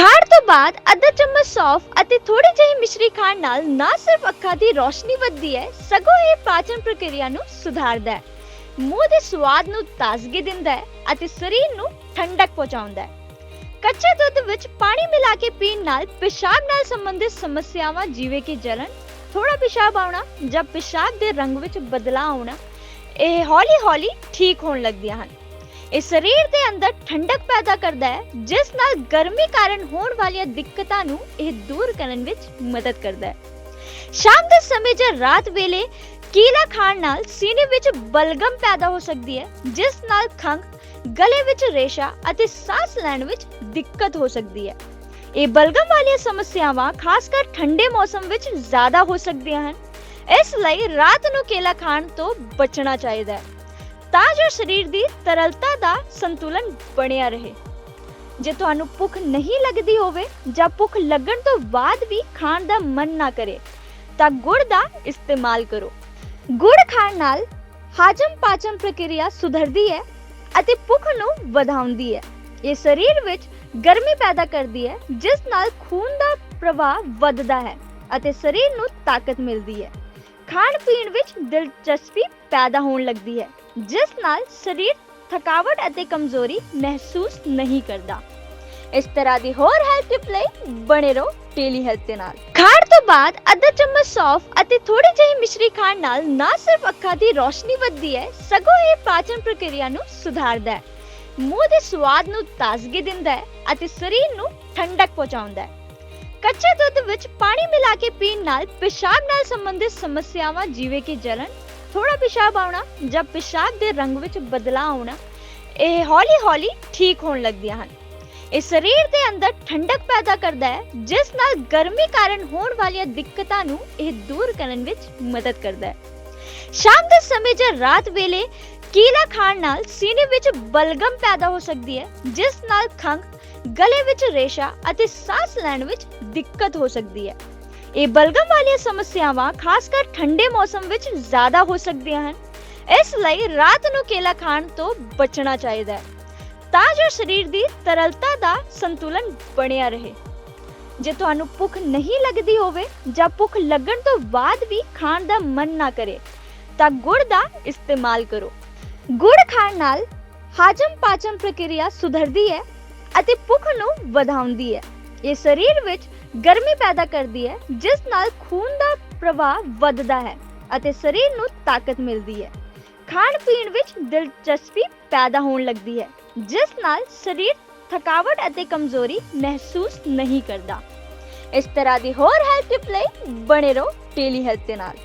ਖਾਣ ਤੋਂ ਬਾਅਦ ਅੱਧਾ ਚਮਚ ਸੌਂਫ ਅਤੇ ਥੋੜੀ ਜਿਹੀ ਮਿਸ਼ਰੀ ਖਾਣ ਨਾਲ ਨਾ ਸਿਰਫ ਅੱਖਾਂ ਦੀ ਰੋਸ਼ਨੀ ਵੱਧਦੀ ਹੈ, ਸਗੋਂ ਇਹ ਪਾਚਨ ਪ੍ਰਕਿਰਿਆ ਨੂੰ ਸੁਧਾਰਦਾ ਹੈ। ਮੂੰਹ ਦੇ ਸਵਾਦ ਨੂੰ ਤਾਜ਼ਗੀ ਦਿੰਦਾ ਹੈ ਅਤੇ ਸਰੀਰ ਨੂੰ ਠੰਡਕ ਪਹੁੰਚਾਉਂਦਾ ਹੈ। ਕੱਚੇ ਦੁੱਧ ਵਿੱਚ ਪਾਣੀ ਮਿਲਾ ਕੇ ਪੀਣ ਨਾਲ ਪਿਸ਼ਾਬ ਨਾਲ ਸੰਬੰਧਿਤ ਸਮੱਸਿਆਵਾਂ ਜਿਵੇਂ ਕਿ ਜਲਨ ਥੋੜਾ ਪਿਸ਼ਾਬ ਆਉਣਾ ਜਾਂ ਪਿਸ਼ਾਬ ਦੇ ਰੰਗ ਵਿੱਚ ਬਦਲਾਅ ਆਉਣਾ, ਇਹ ਹੌਲੀ-ਹੌਲੀ ਠੀਕ ਹੋਣ ਲੱਗਦੀਆਂ ਹਨ। ਇਹ ਸਰੀਰ ਦੇ ਅੰਦਰ ਠੰਡਕ ਪੈਦਾ ਕਰਦਾ ਹੈ, ਜਿਸ ਨਾਲ ਗਰਮੀ ਕਾਰਨ ਹੋਣ ਵਾਲੀਆਂ ਦਿੱਕਤਾਂ ਨੂੰ ਇਹ ਦੂਰ ਕਰਨ ਵਿੱਚ ਮਦਦ ਕਰਦਾ ਹੈ। ਸ਼ਾਮ ਦੇ ਸਮੇਂ ਜਾਂ ਰਾਤ ਵੇਲੇ ਕੀਲਾ ਖਾਣ ਨਾਲ ਸੀਨੇ ਵਿੱਚ ਬਲਗਮ ਪੈਦਾ ਹੋ ਸਕਦੀ ਹੈ, ਜਿਸ ਨਾਲ ਖੰਘ, ਗਲੇ ਵਿੱਚ ਰੇਸ਼ਾ ਅਤੇ ਸਾਹ ਲੈਣ ਵਿੱਚ ਦਿੱਕਤ ਹੋ ਸਕਦੀ ਹੈ। ਇਹ ਬਲਗਮ ਵਾਲੀਆਂ ਸਮੱਸਿਆਵਾਂ ਖਾਸ ਕਰ ਠੰਡੇ ਮੌਸਮ ਵਿੱਚ ਜ਼ਿਆਦਾ ਹੋ ਸਕਦੀਆਂ ਹਨ। ਇਸ ਲਈ ਰਾਤ ਨੂੰ ਕੇਲਾ ਖਾਣ ਤੋਂ ਬਚਣਾ ਚਾਹੀਦਾ ਹੈ। ਤਾਂ ਜੋ ਸਰੀਰ ਦੀ ਤਰਲਤਾ ਦਾ ਸੰਤੁਲਨ ਬਣਿਆ ਰਹੇ। ਜੇ ਤੁਹਾਨੂੰ ਭੁੱਖ ਨਹੀਂ ਲੱਗਦੀ ਹੋਵੇ ਜਾਂ ਭੁੱਖ ਲੱਗਣ ਤੋਂ ਬਾਅਦ ਵੀ ਖਾਣ ਦਾ ਮਨ ਨਾ ਕਰੇ, ਤਾਂ ਗੁੜ ਦਾ ਇਸਤੇਮਾਲ ਕਰੋ। ਗੁੜ ਖਾਣ ਨਾਲ ਹਾਜਮ ਪਾਚਨ ਪ੍ਰਕਿਰਿਆ ਸੁਧਰਦੀ ਹੈ ਅਤੇ ਭੁੱਖ ਨੂੰ ਵਧਾਉਂਦੀ ਹੈ। ਇਹ ਸਰੀਰ ਵਿੱਚ ਗਰਮੀ ਪੈਦਾ ਕਰਦੀ ਹੈ, ਜਿਸ ਨਾਲ ਖੂਨ ਦਾ ਪ੍ਰਵਾਹ ਵੱਧਦਾ ਹੈ ਅਤੇ ਸਰੀਰ ਨੂੰ ਤਾਕਤ ਮਿਲਦੀ ਹੈ। ਖਾਣ ਪੀਣ ਵਿੱਚ ਦਿਲਚਸਪੀ ਪੈਦਾ ਹੋਣ ਲੱਗਦੀ ਹੈ। ਜਿਸ ਨਾਲ ਸਰੀਰ ਥਕਾਵਟ ਅਤੇ ਕਮਜ਼ੋਰੀ ਮਹਿਸੂਸ ਨਹੀਂ ਕਰਦਾ। ਇਸ ਤਰ੍ਹਾਂ ਦੀ ਹੋਰ ਹੈਲਥ ਟਿਪ ਲਈ ਬਣੇ ਰਹੋ ਡੇਲੀ ਹੈਲਥ ਦੇ ਨਾਲ। ਖਾਣ ਤੋਂ ਬਾਅਦ ਅੱਧਾ ਚਮਚ ਸੌਂਫ ਅਤੇ ਥੋੜੀ ਜਿਹੀ ਮਿਸ਼ਰੀ ਖਾਣ ਨਾਲ ਨਾ ਸਿਰਫ ਅੱਖਾਂ ਦੀ ਰੋਸ਼ਨੀ ਵੱਧਦੀ ਹੈ, ਸਗੋਂ ਇਹ ਪਾਚਨ ਪ੍ਰਕਿਰਿਆ ਨੂੰ ਸੁਧਾਰਦਾ ਹੈ। ਮੂੰਹ ਦੇ ਸਵਾਦ ਨੂੰ ਤਾਜ਼ਗੀ ਦਿੰਦਾ ਹੈ ਅਤੇ ਸਰੀਰ ਨੂੰ ਠੰਡਕ ਪਹੁੰਚਾਉਂਦਾ ਹੈ। ਕੱਚੇ ਦੁੱਧ ਵਿੱਚ ਪਾਣੀ ਮਿਲਾ ਕੇ ਪੀਣ ਨਾਲ ਪਿਸ਼ਾਬ ਨਾਲ ਸੰਬੰਧਿਤ ਸਮੱਸਿਆਵਾਂ ਜਿਵੇਂ ਕਿ ਜਲਨ ਥੋੜਾ ਪਿਸ਼ਾਬ ਆਉਣਾ ਜਾਂ ਪਿਸ਼ਾਬ ਦੇ ਰੰਗ ਵਿੱਚ ਬਦਲਾਅ ਆਉਣਾ, ਇਹ ਹੌਲੀ-ਹੌਲੀ ਠੀਕ ਹੋਣ ਲੱਗਦੀਆਂ ਹਨ। ਇਹ ਸਰੀਰ ਦੇ ਅੰਦਰ ਠੰਡਕ ਪੈਦਾ ਕਰਦਾ ਹੈ, ਜਿਸ ਨਾਲ ਗਰਮੀ ਕਾਰਨ ਹੋਣ ਵਾਲੀਆਂ ਦਿੱਕਤਾਂ ਨੂੰ ਇਹ ਦੂਰ ਕਰਨ ਵਿੱਚ ਮਦਦ ਕਰਦਾ ਹੈ। ਸ਼ਾਮ ਦੇ ਸਮੇਂ ਜਾਂ ਰਾਤ ਵੇਲੇ ਕੀਲਾ ਖਾਣ ਨਾਲ ਸੀਨੇ ਵਿੱਚ ਬਲਗਮ ਪੈਦਾ ਹੋ ਸਕਦੀ ਹੈ, ਜਿਸ ਨਾਲ ਖੰਘ, ਗਲੇ ਵਿੱਚ ਰੇਸ਼ਾ ਅਤੇ ਸਾਹ ਲੈਣ ਵਿੱਚ ਦਿੱਕਤ ਹੋ ਸਕਦੀ ਹੈ। ਇਹ ਬਲਗਮ ਵਾਲੀਆਂ ਸਮੱਸਿਆਵਾਂ ਖਾਸ ਕਰ ਠੰਡੇ ਮੌਸਮ ਵਿੱਚ ਜ਼ਿਆਦਾ ਹੋ ਸਕਦੀਆਂ ਹਨ। ਇਸ ਲਈ ਰਾਤ ਨੂੰ ਕੇਲਾ ਖਾਣ ਤੋਂ ਬਚਣਾ ਚਾਹੀਦਾ ਹੈ। ਤਾਂ ਜੋ ਸਰੀਰ ਦੀ ਤਰਲਤਾ ਦਾ ਸੰਤੁਲਨ ਬਣਿਆ ਰਹੇ। ਜੇ ਤੁਹਾਨੂੰ ਭੁੱਖ ਨਹੀਂ ਲੱਗਦੀ ਹੋਵੇ ਜਾਂ ਭੁੱਖ ਲੱਗਣ ਤੋਂ ਬਾਅਦ ਵੀ ਖਾਣ ਦਾ ਮਨ ਨਾ ਕਰੇ, ਤਾਂ ਗੁੜ ਦਾ ਇਸਤੇਮਾਲ ਕਰੋ। ਗੁੜ ਖਾਣ ਨਾਲ ਹਾਜਮ ਪਾਚਨ ਪ੍ਰਕਿਰਿਆ ਸੁਧਰਦੀ ਹੈ ਅਤੇ ਭੁੱਖ ਨੂੰ ਵਧਾਉਂਦੀ ਹੈ। ਇਹ ਸਰੀਰ ਵਿੱਚ ਗਰਮੀ ਪੈਦਾ ਕਰਦੀ ਹੈ, ਜਿਸ ਨਾਲ ਖੂਨ ਦਾ ਪ੍ਰਵਾਹ ਵੱਧਦਾ ਹੈ ਅਤੇ ਸਰੀਰ ਨੂੰ ਤਾਕਤ ਮਿਲਦੀ ਹੈ। ਖਾਣ ਪੀਣ ਵਿੱਚ ਦਿਲਚਸਪੀ ਪੈਦਾ ਹੋਣ ਲੱਗਦੀ ਹੈ, ਜਿਸ ਨਾਲ ਸਰੀਰ ਥਕਾਵਟ ਅਤੇ ਕਮਜ਼ੋਰੀ ਮਹਿਸੂਸ ਨਹੀਂ ਕਰਦਾ। ਇਸ ਤਰ੍ਹਾਂ ਦੀ ਹੋਰ ਹੈਲਥ ਟਿਪ ਲਈ ਬਣੇ ਰਹੋ ਡੇਲੀ ਹੈਲਥ ਦੇ ਨਾਲ।